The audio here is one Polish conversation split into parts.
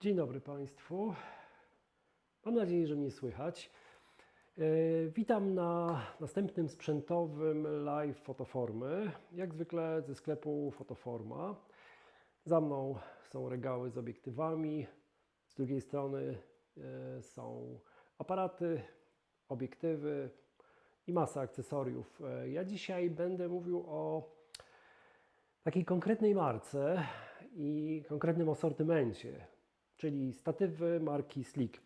Dzień dobry Państwu. Mam nadzieję, że mnie słychać. E, Witam na następnym sprzętowym live fotoformy. Jak zwykle ze sklepu Fotoforma. Za mną są regały z obiektywami. Z drugiej strony e, są aparaty, obiektywy i masa akcesoriów. E, Ja dzisiaj będę mówił o takiej konkretnej marce i konkretnym asortymencie, czyli statywy marki Slick.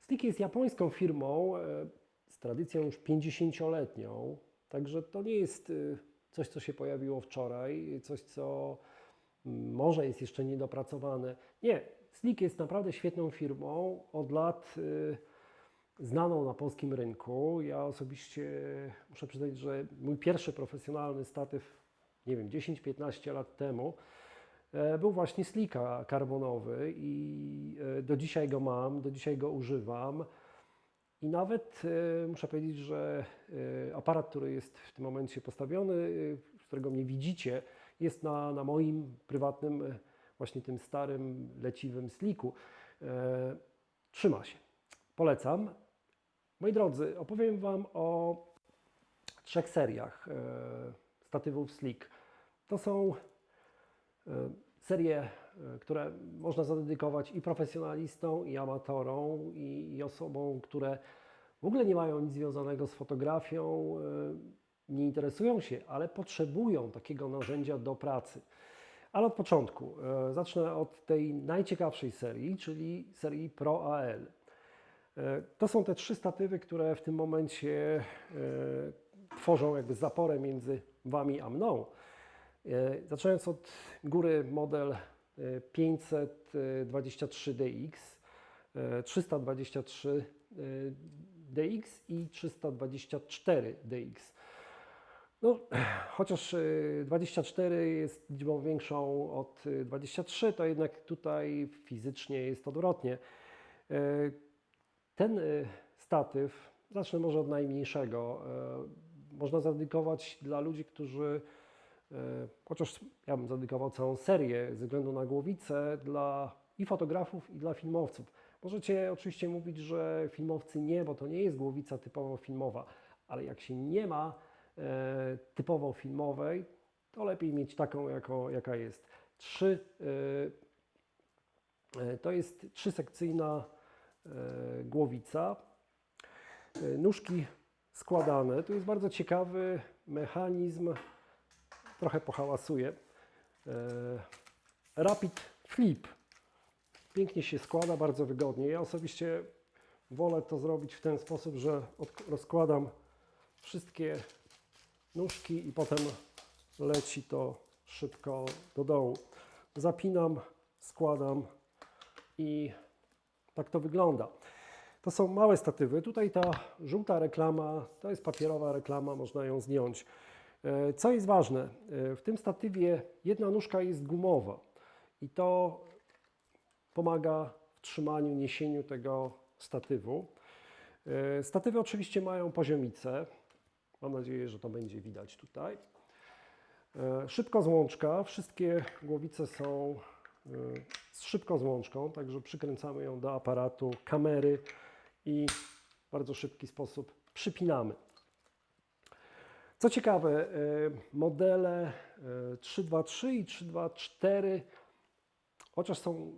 Slick jest japońską firmą e, z tradycją już 50-letnią, także to nie jest e, coś, co się pojawiło wczoraj, coś, co może jest jeszcze niedopracowane. Nie, Slick jest naprawdę świetną firmą, od lat e, znaną na polskim rynku. Ja osobiście muszę przyznać, że mój pierwszy profesjonalny statyw nie wiem, 10-15 lat temu, był właśnie slika karbonowy i e, do dzisiaj go mam, do dzisiaj go używam. I nawet e, muszę powiedzieć, że e, aparat, który jest w tym momencie postawiony, e, z którego mnie widzicie, jest na, na moim prywatnym, e, właśnie tym starym, leciwym sliku. E, Trzyma się. Polecam. Moi drodzy, opowiem Wam o trzech seriach e, statywów Slick. To są serie, e, które można zadedykować i profesjonalistom, i amatorom, i, i osobom, które w ogóle nie mają nic związanego z fotografią, e, nie interesują się, ale potrzebują takiego narzędzia do pracy. Ale od początku. e, Zacznę od tej najciekawszej serii, czyli serii Pro AL. To są te trzy statywy, które w tym momencie tworzą jakby zaporę między Wami a mną. E, Zaczynając od góry model e, 523DX, e, 323DX i 324DX. No, chociaż e, 24 jest liczbą większą od e, 23, to jednak tutaj fizycznie jest odwrotnie. E, Ten e, statyw, zacznę może od najmniejszego, e, można zadedykować dla ludzi, którzy, e, chociaż ja bym zadedykował całą serię ze względu na głowicę, dla i fotografów, i dla filmowców. Możecie oczywiście mówić, że filmowcy nie, bo to nie jest głowica typowo filmowa, ale jak się nie ma e, typowo filmowej, to lepiej mieć taką, jako, jaka jest. Trzy, e, e, to jest trzysekcyjna e, głowica. E, Nóżki składane. Tu jest bardzo ciekawy mechanizm, trochę pohałasuje. E, Rapid flip. Pięknie się składa, bardzo wygodnie. Ja osobiście wolę to zrobić w ten sposób, że rozkładam wszystkie nóżki i potem leci to szybko do dołu. Zapinam, składam i tak to wygląda. To są małe statywy. Tutaj ta żółta reklama, to jest papierowa reklama, można ją zdjąć. E, Co jest ważne, e, w tym statywie jedna nóżka jest gumowa i to pomaga w trzymaniu, niesieniu tego statywu. E, Statywy oczywiście mają poziomicę. Mam nadzieję, że to będzie widać tutaj. Szybko złączka. Wszystkie głowice są z szybką złączką, także przykręcamy ją do aparatu, kamery i w bardzo szybki sposób przypinamy. Co ciekawe, e, modele e, 323 i 324, chociaż są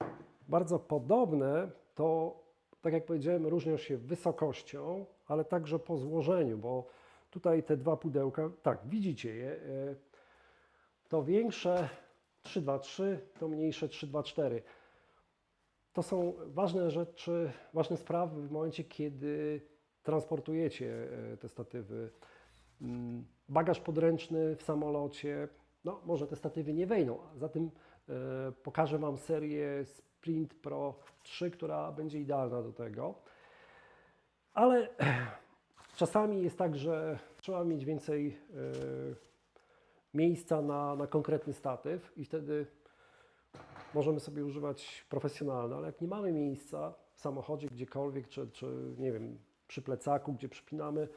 e, bardzo podobne, to tak jak powiedziałem, różnią się wysokością, ale także po złożeniu, bo tutaj te dwa pudełka, tak, widzicie je, e, to większe 323, to mniejsze 324. To są ważne rzeczy, ważne sprawy w momencie, kiedy transportujecie e, te statywy. Mm, Bagaż podręczny w samolocie, no może te statywy nie wejdą, zatem e, pokażę Wam serię Sprint Pro 3, która będzie idealna do tego. Ale czasami jest tak, że trzeba mieć więcej e, miejsca na, na konkretny statyw i wtedy możemy sobie używać profesjonalne, ale jak nie mamy miejsca w samochodzie gdziekolwiek, czy, czy nie wiem, przy plecaku, gdzie przypinamy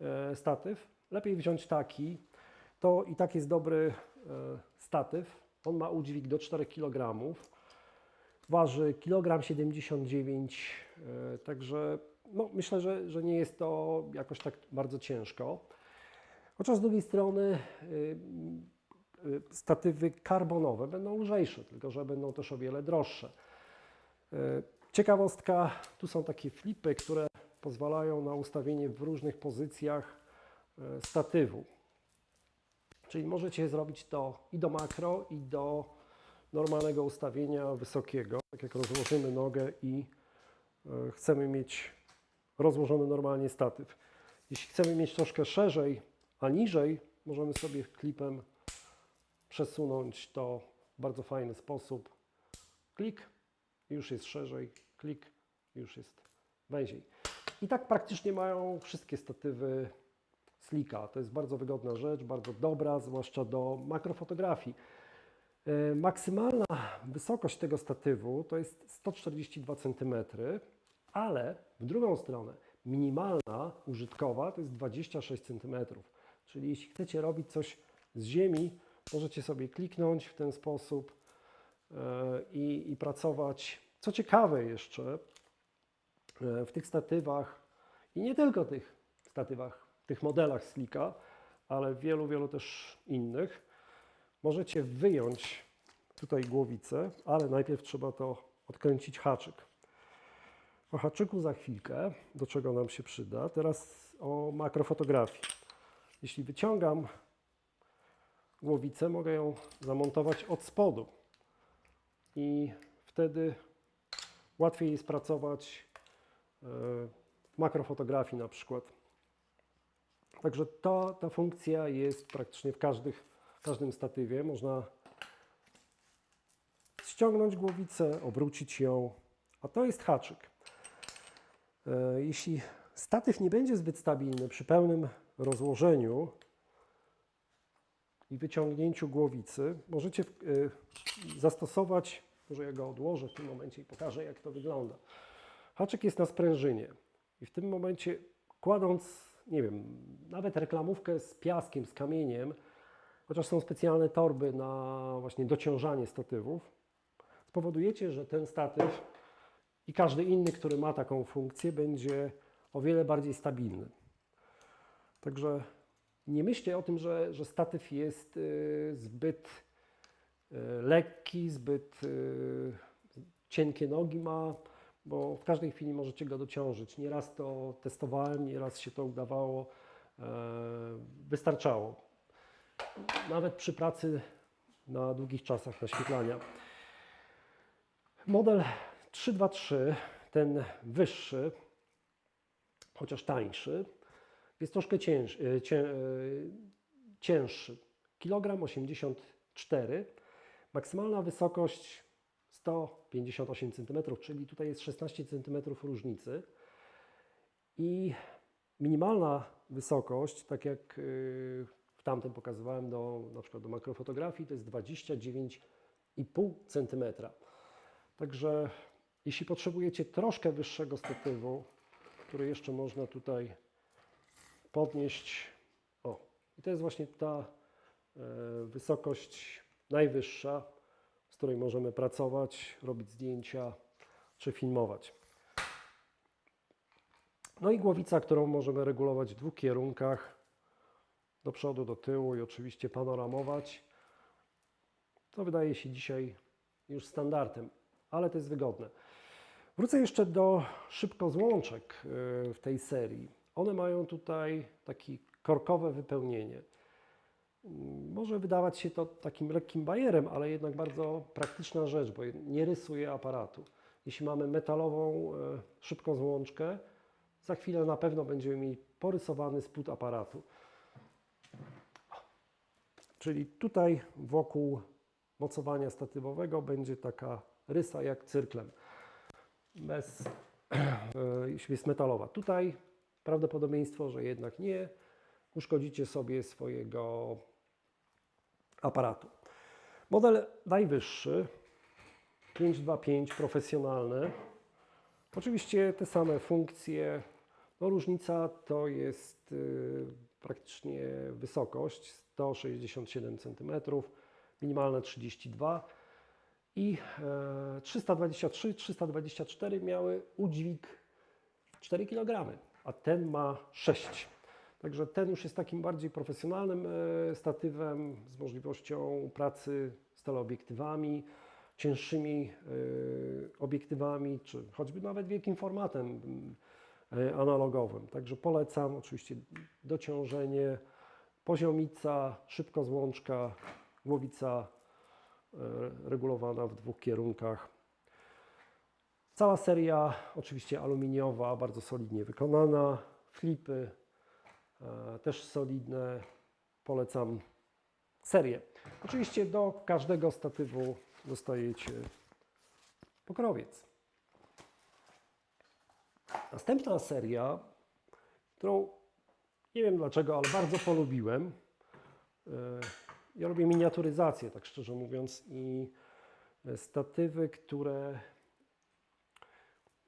e, statyw, lepiej wziąć taki. To i tak jest dobry e, statyw. On ma udźwig do 4 kg. waży kilogram 79 kg, także no, myślę, że, że nie jest to jakoś tak bardzo ciężko. Chociaż z drugiej strony statywy karbonowe będą lżejsze, tylko że będą też o wiele droższe. Ciekawostka, tu są takie flipy, które pozwalają na ustawienie w różnych pozycjach y, statywu. Czyli możecie zrobić to i do makro, i do normalnego ustawienia wysokiego. Tak jak rozłożymy nogę i y, chcemy mieć rozłożony normalnie statyw. Jeśli chcemy mieć troszkę szerzej, a niżej, możemy sobie klipem przesunąć to w bardzo fajny sposób. Klik, już jest szerzej, klik, już jest węziej. I tak praktycznie mają wszystkie statywy Slika. To jest bardzo wygodna rzecz, bardzo dobra, zwłaszcza do makrofotografii. E, Maksymalna wysokość tego statywu to jest 142 cm, ale w drugą stronę minimalna użytkowa to jest 26 cm. Czyli jeśli chcecie robić coś z ziemi, możecie sobie kliknąć w ten sposób e, i, i pracować. Co ciekawe jeszcze, w tych statywach i nie tylko tych statywach, tych modelach Slika, ale wielu, wielu też innych, możecie wyjąć tutaj głowicę, ale najpierw trzeba to odkręcić haczyk. O haczyku za chwilkę, do czego nam się przyda. Teraz o makrofotografii. Jeśli wyciągam głowicę, mogę ją zamontować od spodu i wtedy łatwiej jest pracować e, w makrofotografii na przykład. Także ta, ta funkcja jest praktycznie w każdych, każdym statywie. Można ściągnąć głowicę, obrócić ją, a to jest haczyk. E, Jeśli statyw nie będzie zbyt stabilny przy pełnym rozłożeniu i wyciągnięciu głowicy, możecie e, zastosować, może ja go odłożę w tym momencie i pokażę jak to wygląda. Haczyk jest na sprężynie i w tym momencie kładąc, nie wiem, nawet reklamówkę z piaskiem, z kamieniem, chociaż są specjalne torby na właśnie dociążanie statywów, spowodujecie, że ten statyw i każdy inny, który ma taką funkcję, będzie o wiele bardziej stabilny. Także nie myślcie o tym, że, że statyw jest y, zbyt y, lekki, zbyt y, cienkie nogi ma, bo w każdej chwili możecie go dociążyć. Nieraz to testowałem, nieraz się to udawało, e, wystarczało. Nawet przy pracy na długich czasach naświetlania. Model 323, ten wyższy, chociaż tańszy, jest troszkę cięż, e, cię, e, cięższy. Kilogram 84, maksymalna wysokość 158 cm, czyli tutaj jest 16 cm różnicy. I minimalna wysokość, tak jak e, w tamtym pokazywałem do, na przykład do makrofotografii, to jest 29,5 cm. Także jeśli potrzebujecie troszkę wyższego statywu, który jeszcze można tutaj podnieść, o, i to jest właśnie ta e, wysokość najwyższa, której możemy pracować, robić zdjęcia czy filmować. No i głowica, którą możemy regulować w dwóch kierunkach, do przodu, do tyłu i oczywiście panoramować. To wydaje się dzisiaj już standardem, ale to jest wygodne. Wrócę jeszcze do szybkozłączek y, w tej serii. One mają tutaj takie korkowe wypełnienie. Może wydawać się to takim lekkim bajerem, ale jednak bardzo praktyczna rzecz, bo nie rysuje aparatu. Jeśli mamy metalową y, szybką złączkę, za chwilę na pewno będziemy mieli porysowany spód aparatu. Czyli tutaj wokół mocowania statywowego będzie taka rysa jak cyrklem, bez, e, jeśli jest metalowa. Tutaj prawdopodobieństwo, że jednak nie, uszkodzicie sobie swojego aparatu. Model najwyższy, 525 profesjonalny. Oczywiście te same funkcje. No różnica to jest y, praktycznie wysokość 167 cm, minimalna 32 I e, 323, 324 miały udźwig 4 kg, a ten ma 6. Także ten już jest takim bardziej profesjonalnym e, statywem z możliwością pracy z teleobiektywami, cięższymi e, obiektywami, czy choćby nawet wielkim formatem e, analogowym. Także polecam oczywiście dociążenie, poziomica, szybkozłączka, głowica e, regulowana w dwóch kierunkach. Cała seria oczywiście aluminiowa, bardzo solidnie wykonana. Flipy też solidne. Polecam serię. Oczywiście do każdego statywu dostajecie pokrowiec. Następna seria, którą nie wiem dlaczego, ale bardzo polubiłem. E, Ja robię miniaturyzację, tak szczerze mówiąc, i e, statywy, które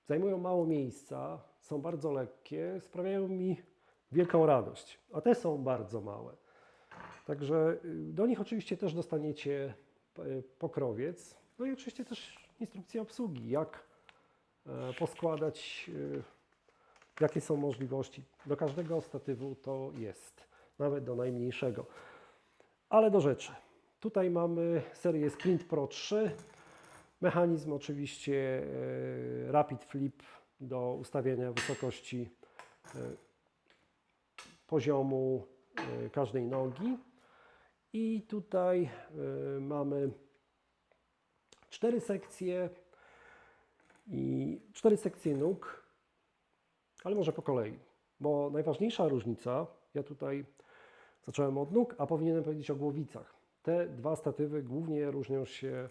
zajmują mało miejsca, są bardzo lekkie, sprawiają mi wielką radość. A te są bardzo małe. Także y, do nich oczywiście też dostaniecie y, pokrowiec. No i oczywiście też instrukcję obsługi, jak e, poskładać, y, jakie są możliwości. Do każdego statywu to jest, nawet do najmniejszego. Ale do rzeczy. Tutaj mamy serię Sprint Pro 3. Mechanizm oczywiście e, Rapid Flip do ustawiania wysokości e, poziomu e, każdej nogi. I tutaj e, mamy cztery sekcje i cztery sekcje nóg, ale może po kolei, bo najważniejsza różnica, ja tutaj zacząłem od nóg, a powinienem powiedzieć o głowicach. Te dwa statywy głównie różnią się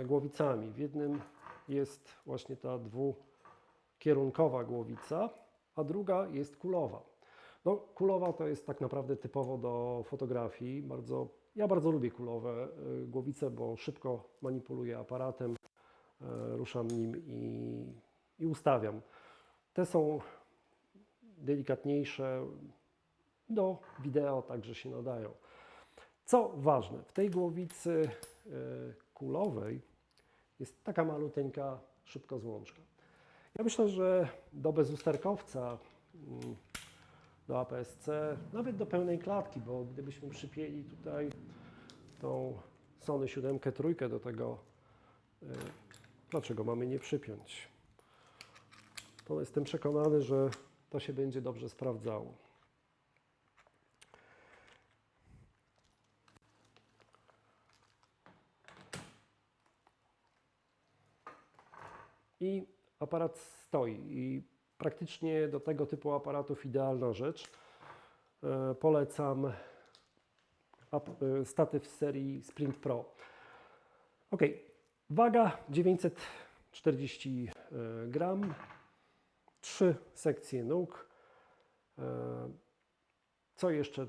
e, głowicami. W jednym jest właśnie ta dwukierunkowa głowica, a druga jest kulowa. No, kulowa to jest tak naprawdę typowo do fotografii. Bardzo, ja bardzo lubię kulowe głowice, bo szybko manipuluję aparatem, y, ruszam nim i, i ustawiam. Te są delikatniejsze, do wideo także się nadają. Co ważne, w tej głowicy y, kulowej jest taka maluteńka szybkozłączka. Ja myślę, że do bezusterkowca mm, do APS-C, nawet do pełnej klatki, bo gdybyśmy przypięli tutaj tą Sony 7 trójkę do tego, y, dlaczego mamy nie przypiąć? To jestem przekonany, że to się będzie dobrze sprawdzało. I aparat stoi i praktycznie do tego typu aparatów idealna rzecz. E, Polecam e, statyw z serii Sprint Pro. Ok, waga 940 e, gram, trzy sekcje nóg. Co jeszcze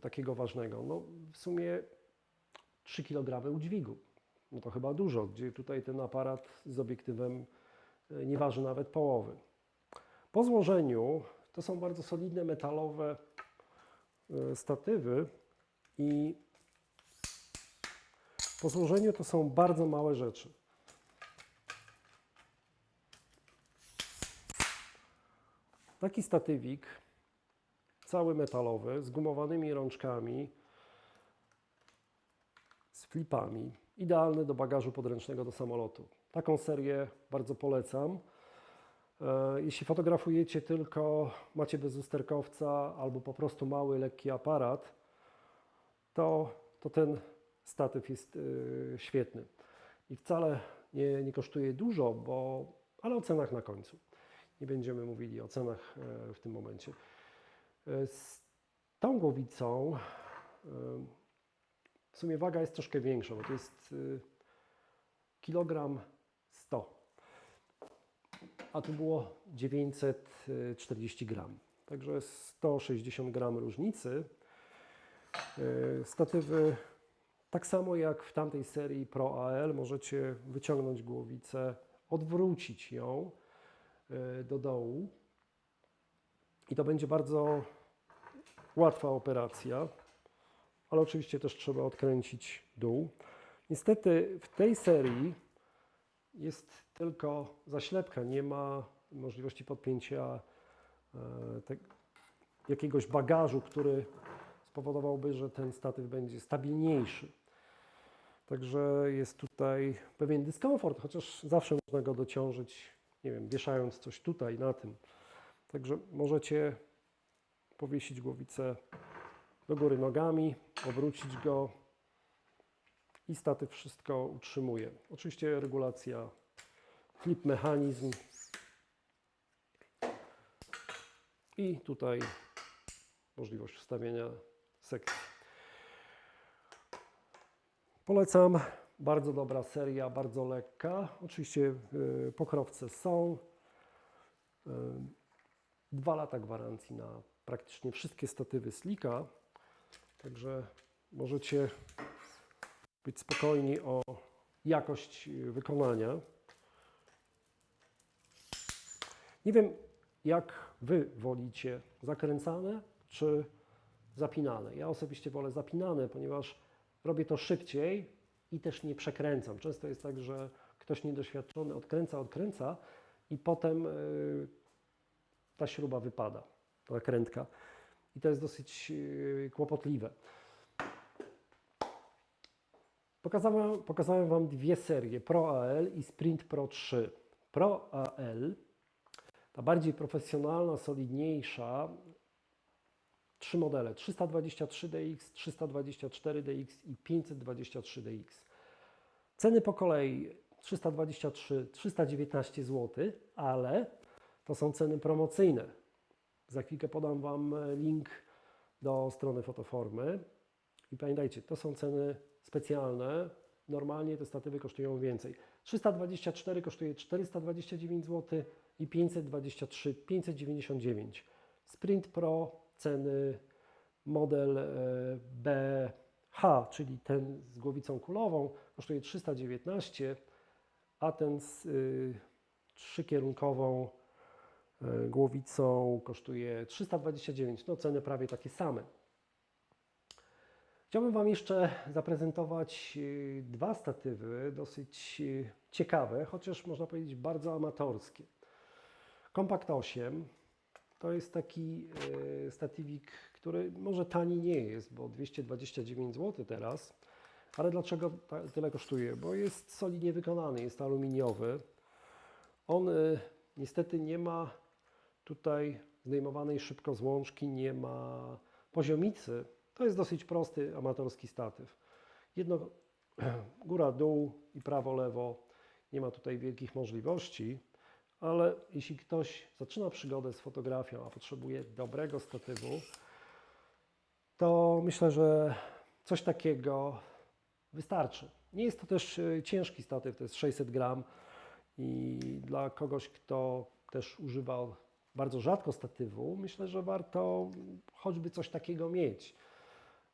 takiego ważnego? No, w sumie 3 kg udźwigu. No to chyba dużo, gdzie tutaj ten aparat z obiektywem nie waży nawet połowy. Po złożeniu to są bardzo solidne metalowe e, statywy i po złożeniu to są bardzo małe rzeczy. Taki statywik, cały metalowy, z gumowanymi rączkami, z flipami, idealny do bagażu podręcznego do samolotu. Taką serię bardzo polecam. E, Jeśli fotografujecie tylko, macie bezusterkowca albo po prostu mały, lekki aparat, to, to ten statyw jest e, świetny. I wcale nie, nie kosztuje dużo, bo, ale o cenach na końcu. Nie będziemy mówili o cenach e, w tym momencie. E, Z tą głowicą w sumie waga jest troszkę większa, bo to jest e, kilogram 100 a tu było 940 gram. Także 160 gram różnicy. E, Statywy, tak samo jak w tamtej serii Pro AL, możecie wyciągnąć głowicę, odwrócić ją e, do dołu i to będzie bardzo łatwa operacja, ale oczywiście też trzeba odkręcić dół. Niestety w tej serii jest tylko zaślepka, nie ma możliwości podpięcia e, te, jakiegoś bagażu, który spowodowałby, że ten statyw będzie stabilniejszy. Także jest tutaj pewien dyskomfort, chociaż zawsze można go dociążyć, nie wiem, wieszając coś tutaj na tym. Także możecie powiesić głowicę do góry nogami, obrócić go i statyw wszystko utrzymuje. Oczywiście regulacja, flip mechanizm i tutaj możliwość wstawienia sekcji. Polecam. Bardzo dobra seria, bardzo lekka. Oczywiście y, pokrowce są. Y, Dwa lata gwarancji na praktycznie wszystkie statywy Slika. Także możecie być spokojni o jakość y, wykonania. Nie wiem, jak Wy wolicie zakręcane czy zapinane. Ja osobiście wolę zapinane, ponieważ robię to szybciej i też nie przekręcam. Często jest tak, że ktoś niedoświadczony odkręca, odkręca i potem y, ta śruba wypada, ta nakrętka. I to jest dosyć y, kłopotliwe. Pokazałem, pokazałem Wam dwie serie, Pro AL i Sprint Pro 3. Pro AL, ta bardziej profesjonalna, solidniejsza, trzy modele 323DX, 324DX i 523DX. Ceny po kolei 323, 319 zł, ale to są ceny promocyjne. Za chwilkę podam Wam link do strony fotoformy. I pamiętajcie, to są ceny specjalne. Normalnie te statywy kosztują więcej. 324 kosztuje 429 zł i 523 599. Sprint Pro ceny model e, BH, czyli ten z głowicą kulową, kosztuje 319, a ten z y, trzykierunkową e, głowicą kosztuje 329. No ceny prawie takie same. Chciałbym Wam jeszcze zaprezentować y, dwa statywy, dosyć y, ciekawe, chociaż można powiedzieć bardzo amatorskie. Compact 8 to jest taki y, statywik, który może tani nie jest, bo 229 zł teraz, ale dlaczego tyle kosztuje? Bo jest solidnie wykonany, jest aluminiowy. On niestety nie ma tutaj zdejmowanej szybko złączki, nie ma poziomicy. To jest dosyć prosty amatorski statyw. Jedno góra, dół i prawo, lewo. Nie ma tutaj wielkich możliwości, ale jeśli ktoś zaczyna przygodę z fotografią, a potrzebuje dobrego statywu, to myślę, że coś takiego wystarczy. Nie jest to też y, ciężki statyw, to jest 600 gram i dla kogoś, kto też używa bardzo rzadko statywu, myślę, że warto choćby coś takiego mieć.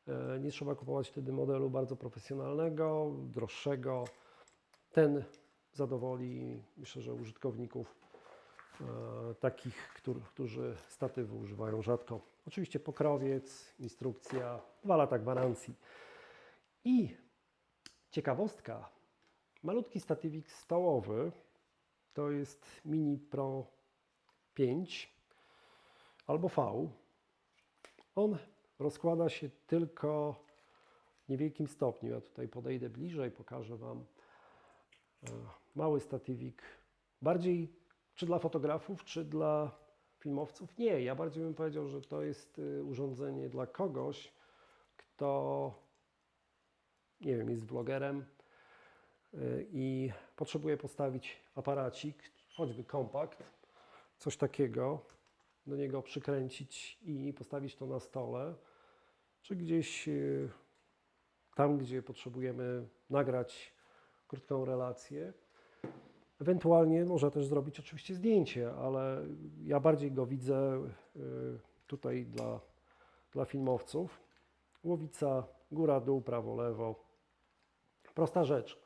E, Nie trzeba kupować wtedy modelu bardzo profesjonalnego, droższego. Ten zadowoli, myślę, że użytkowników e, takich, którzy, którzy używają rzadko. Oczywiście pokrowiec, instrukcja, dwa lata gwarancji. I ciekawostka, malutki statywik stołowy, to jest Mini Pro 5 albo V. On rozkłada się tylko w niewielkim stopniu. Ja tutaj podejdę bliżej, pokażę Wam e, mały statywik. Bardziej czy dla fotografów, czy dla filmowców? Nie, ja bardziej bym powiedział, że to jest y, urządzenie dla kogoś, kto nie wiem, jest vlogerem y, i potrzebuje postawić aparacik, choćby kompakt, coś takiego, do niego przykręcić i postawić to na stole, czy gdzieś y, tam, gdzie potrzebujemy nagrać krótką relację. Ewentualnie można też zrobić oczywiście zdjęcie, ale ja bardziej go widzę y, tutaj dla, dla filmowców. Łowica, góra, dół, prawo, lewo. Prosta rzecz.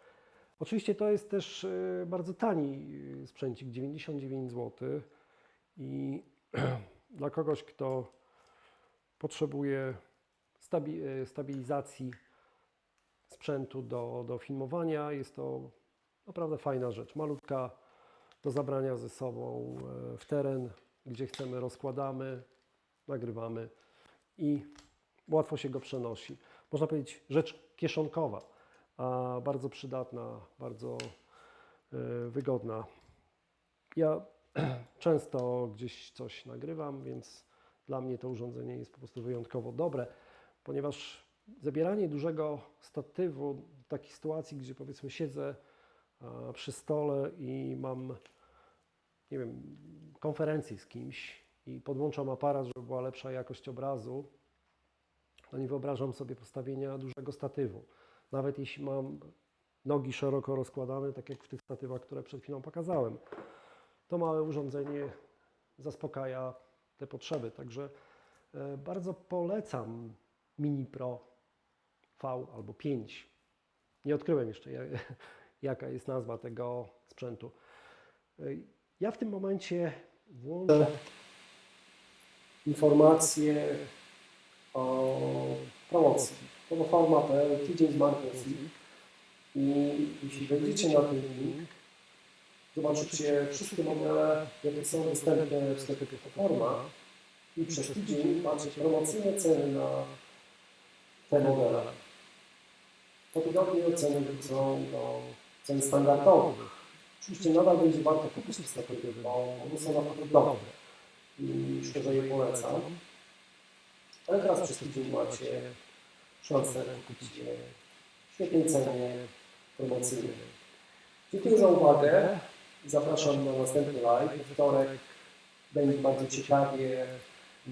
Oczywiście to jest też y, bardzo tani sprzęcik, 99 zł. I dla kogoś, kto potrzebuje stabi- y, stabilizacji sprzętu do, do filmowania. Jest to naprawdę fajna rzecz. Malutka do zabrania ze sobą e, w teren, gdzie chcemy, rozkładamy, nagrywamy i łatwo się go przenosi. Można powiedzieć rzecz kieszonkowa, a bardzo przydatna, bardzo e, wygodna. Ja często gdzieś coś nagrywam, więc dla mnie to urządzenie jest po prostu wyjątkowo dobre, ponieważ zabieranie dużego statywu w takiej sytuacji, gdzie powiedzmy siedzę przy stole i mam, nie wiem, konferencję z kimś i podłączam aparat, żeby była lepsza jakość obrazu, to nie wyobrażam sobie postawienia dużego statywu. Nawet jeśli mam nogi szeroko rozkładane, tak jak w tych statywach, które przed chwilą pokazałem, to małe urządzenie zaspokaja te potrzeby. Także e, bardzo polecam Mini Pro V albo 5. Nie odkryłem jeszcze, ja- jaka jest nazwa tego sprzętu. Ja w tym momencie włączę informacje o promocji. Promofarma.pl, tydzień z marketing. I jeśli wejdziecie na ten link, zobaczycie wszystkie modele, jakie są dostępne w sklepie Forma i przez tydzień macie promocyjne ceny na te modele. Po tygodniu ceny wrócą do cen standardowych. Oczywiście nadal będzie warto kupić sklepy, bo one są naprawdę dobre i szczerze je polecam. Ale teraz przez tydzień macie szansę kupić je w świetnej cenie promocyjnej. Dziękuję za uwagę. Zapraszam na następny live. We wtorek będzie bardzo ciekawie.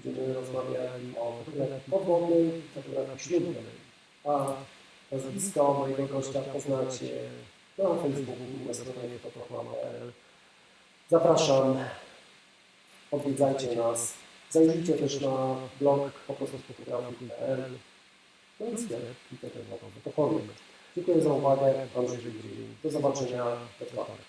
Będziemy rozmawiali o fotografii podwodnej i fotografii ślubnej. A nazwisko mojego gościa poznacie na Facebooku i na. Zapraszam. Odwiedzajcie nas. Zajrzyjcie też na blog po prostu fotografii.pl. No i sklep. To formy. Dziękuję za uwagę. Andrzej Grudzień. Do zobaczenia wtorek.